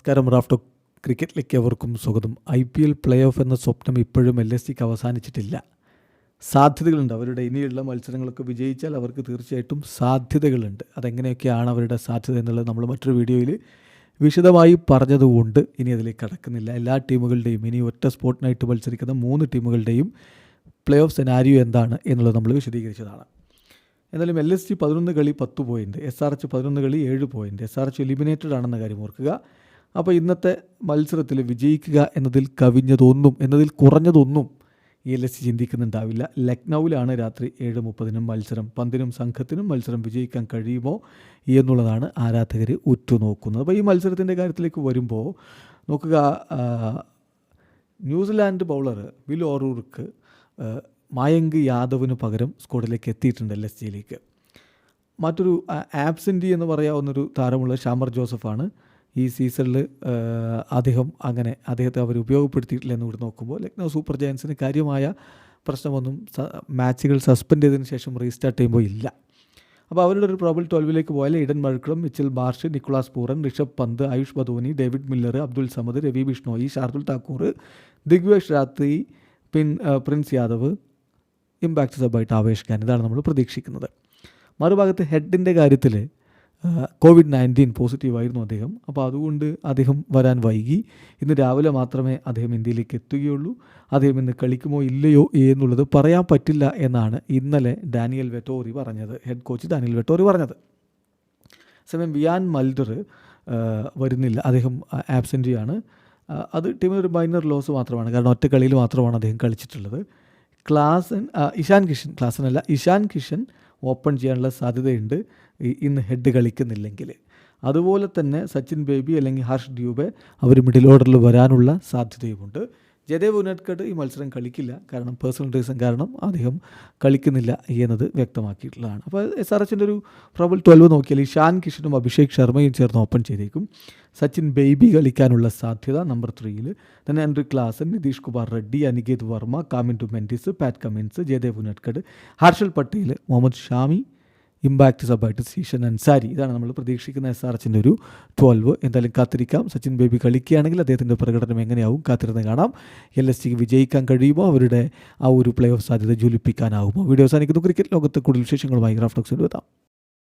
നമസ്കാരം റാഫ്റ്റോ ക്രിക്കറ്റിലേക്ക് അവർക്കും സ്വാഗതം. I P L playoff എന്ന സ്വപ്നം ഇപ്പോഴും എൽ എസ് സിക്ക് അവസാനിച്ചിട്ടില്ല. സാധ്യതകളുണ്ട്. അവരുടെ ഇനിയുള്ള മത്സരങ്ങളൊക്കെ വിജയിച്ചാൽ അവർക്ക് തീർച്ചയായിട്ടും സാധ്യതകളുണ്ട്. അതെങ്ങനെയൊക്കെയാണ് അവരുടെ സാധ്യത എന്നുള്ളത് നമ്മൾ മറ്റൊരു വീഡിയോയിൽ വിശദമായി പറഞ്ഞതുകൊണ്ട് ഇനി അതിലേക്ക് കടക്കുന്നില്ല. എല്ലാ ടീമുകളുടെയും ഇനി ഒറ്റ സ്പോട്ടിനായിട്ട് മത്സരിക്കുന്ന മൂന്ന് ടീമുകളുടെയും പ്ലേ ഓഫ് സെനാരിയോ എന്താണ് എന്നുള്ളത് നമ്മൾ വിശദീകരിച്ചതാണ്. എന്നാലും എൽ എസ് ജി പതിനൊന്ന് കളി പത്ത് പോയിന്റ് എസ് ആർ എച്ച് പതിനൊന്ന് കളി ഏഴ് point S R H eliminated ആണെന്ന കാര്യം ഓർക്കുക. അപ്പോൾ ഇന്നത്തെ മത്സരത്തിൽ വിജയിക്കുക എന്നതിൽ കവിഞ്ഞതൊന്നും എന്നതിൽ കുറഞ്ഞതൊന്നും ഈ എൽ എസ് ചിന്തിക്കുന്നുണ്ടാവില്ല. ലക്നൗവിലാണ് രാത്രി ഏഴ് മുപ്പതിനും മത്സരം. പന്തിനും സംഘത്തിനും മത്സരം വിജയിക്കാൻ കഴിയുമോ എന്നുള്ളതാണ് ആരാധകർ ഉറ്റുനോക്കുന്നത്. അപ്പോൾ ഈ മത്സരത്തിന്റെ കാര്യത്തിലേക്ക് വരുമ്പോൾ നോക്കുക New Zealand bowler Will O'Rourke Mayank യാദവിന് പകരം സ്കോഡിലേക്ക് എത്തിയിട്ടുണ്ട് എൽ എസ് ജിയിലേക്ക് മറ്റൊരു ആബ്സെന്റി എന്ന് പറയാവുന്നൊരു താരമുള്ള ഷാമർ ജോസഫാണ് ഈ സീസണിൽ അദ്ദേഹം അങ്ങനെ അദ്ദേഹത്തെ അവർ ഉപയോഗപ്പെടുത്തിയിട്ടില്ല എന്ന് ഇവിടെ നോക്കുമ്പോൾ ലക്നൗ സൂപ്പർ ജയൻസിന് കാര്യമായ പ്രശ്നമൊന്നും മാച്ചുകൾ സസ്പെൻഡ് ചെയ്തതിന് ശേഷം റീസ്റ്റാർട്ട് ചെയ്യുമ്പോൾ ഇല്ല. അപ്പോൾ അവരുടെ ഒരു പ്രോബിൾ ട്വൽവിലേക്ക് പോയാൽ Aiden Markram Mitchell Marsh Nicholas Pooran Rishabh Pant Ayush Badoni David Miller Abdul Samad Ravi Bishnoi Shardul Thakur Digvesh Rathi പിൻ പ്രിൻസ് യാദവ് ഇമ്പാക്ട് സബായിട്ട് ആവേശ് ഖാൻ. ഇതാണ് നമ്മൾ പ്രതീക്ഷിക്കുന്നത്. മറുഭാഗത്ത് ഹെഡിന്റെ കാര്യത്തിൽ കോവിഡ് നയന്റീൻ പോസിറ്റീവായിരുന്നു അദ്ദേഹം. അപ്പോൾ അതുകൊണ്ട് അദ്ദേഹം വരാൻ വൈകി. ഇന്ന് രാവിലെ മാത്രമേ അദ്ദേഹം ഇന്ത്യയിലേക്ക് എത്തുകയുള്ളൂ. അദ്ദേഹം ഇന്ന് കളിക്കുമോ ഇല്ലയോ എന്നുള്ളത് പറയാൻ പറ്റില്ല എന്നാണ് ഇന്നലെ ഡാനിയൽ വെറ്റോറി പറഞ്ഞത്. ഹെഡ് കോച്ച് ഡാനിയൽ വെറ്റോറി പറഞ്ഞത്. സമയം വിയാൻ മൽഡർ വരുന്നില്ല. അദ്ദേഹം ആബ്സെന്റിയാണ് അത് ടീമിനൊരു മൈനർ ലോസ് മാത്രമാണ്. കാരണം ഒറ്റ കളിയിൽ മാത്രമാണ് അദ്ദേഹം കളിച്ചിട്ടുള്ളത്. ക്ലാസൻ ഇഷാൻ കിഷൻ ക്ലാസനല്ല ഇഷാൻ കിഷൻ ഓപ്പൺ ചെയ്യാനുള്ള സാധ്യതയുണ്ട്. ഇന്ന് ഹെഡ് കളിക്കുന്നില്ലെങ്കിൽ. അതുപോലെ തന്നെ സച്ചിൻ ബേബി അല്ലെങ്കിൽ ഹർഷ് ഡ്യൂബെ അവർ മിഡിൽ ഓർഡറിൽ വരാനുള്ള സാധ്യതയുമുണ്ട്. ജയദേവ് ഉനഡ്കട്ട് ഈ മത്സരം കളിക്കില്ല. കാരണം പേഴ്സണൽ റീസൺ കാരണം അദ്ദേഹം കളിക്കുന്നില്ല എന്നത് വ്യക്തമാക്കിയിട്ടുള്ളതാണ്. അപ്പോൾ എസ് ആർ എച്ചിന്റെ ഒരു പ്രബൽ ട്വൽവ് നോക്കിയാൽ ഷാൻ കിഷനും അഭിഷേക് ശർമ്മയും ചേർന്ന് ഓപ്പൺ ചെയ്തേക്കും. സച്ചിൻ ബേബി കളിക്കാനുള്ള സാധ്യത നമ്പർ ത്രീയിൽ തന്നെ Andre Klaasen Nitish Kumar Reddy Aniket Varma Kamindu Mendis Pat Cummins Jaydev Unadkat Harshal Patel Mohammed Shami impact സബായിട്ട് Zeeshan Ansari ഇതാണ് നമ്മൾ പ്രതീക്ഷിക്കുന്ന എസ് ആർ എച്ചിന്റെ ഒരു ട്വൽവ് എന്തായാലും കാത്തിരിക്കാം. സച്ചിൻ ബേബി കളിക്കുകയാണെങ്കിൽ അദ്ദേഹത്തിന്റെ പ്രകടനം എങ്ങനെയാവും കാത്തിരുന്ന് കാണാം. എൽ എസ് സിക്ക് വിജയിക്കാൻ കഴിയുമോ? അവരുടെ ആ ഒരു പ്ലേ ഓഫ് സാധ്യത ജ്വലിപ്പിക്കാനാവുമോ? വീഡിയോ അവസാനിക്കുന്നു. ക്രിക്കറ്റ് ലോകത്ത് കൂടുതൽ വിശേഷങ്ങളുമായി ഗ്രാഫ്റ്റോക്സിൽ എത്താം.